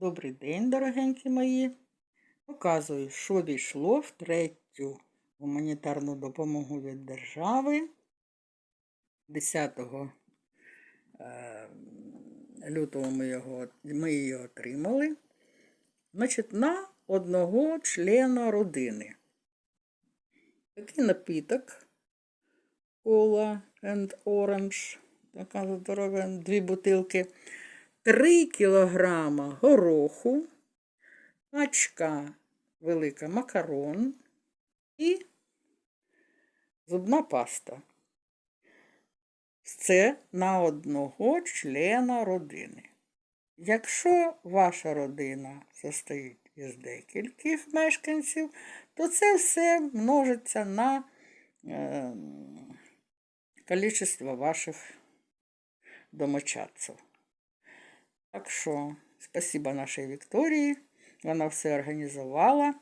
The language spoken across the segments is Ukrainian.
Добрий день, дорогенькі мої. Показую, що війшло в третю гуманітарну допомогу від держави 10 е, лютого ми, його, ми її отримали. Значить, на одного члена родини. Такий напіток кола and orange, така здорова, дві бутилки. 3 кілограма гороху, пачка велика макарон і зубна паста. Це на одного члена родини. Якщо ваша родина состоїть із декількох мешканців, то це все множиться на е, кількість ваших домочадців. Так що, спасибо нашій Вікторії. Вона все організувала,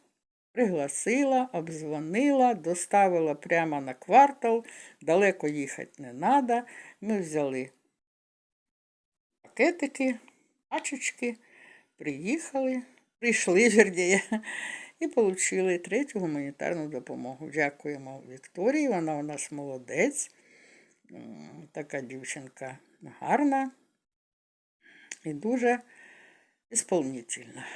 пригласила, обдзвонила, доставила прямо на квартал. Далеко їхати не треба. Ми взяли пакетики, пачечки, приїхали, прийшли, верніє, і отримали третю гуманітарну допомогу. Дякуємо Вікторії, вона у нас молодець. Така дівчинка гарна і дуже ісполнительна.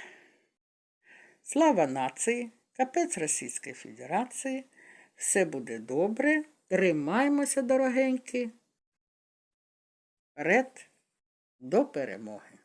Слава нації, капець Російської Федерації. Все буде добре. Тримаймося, дорогенькі. Вперед до перемоги.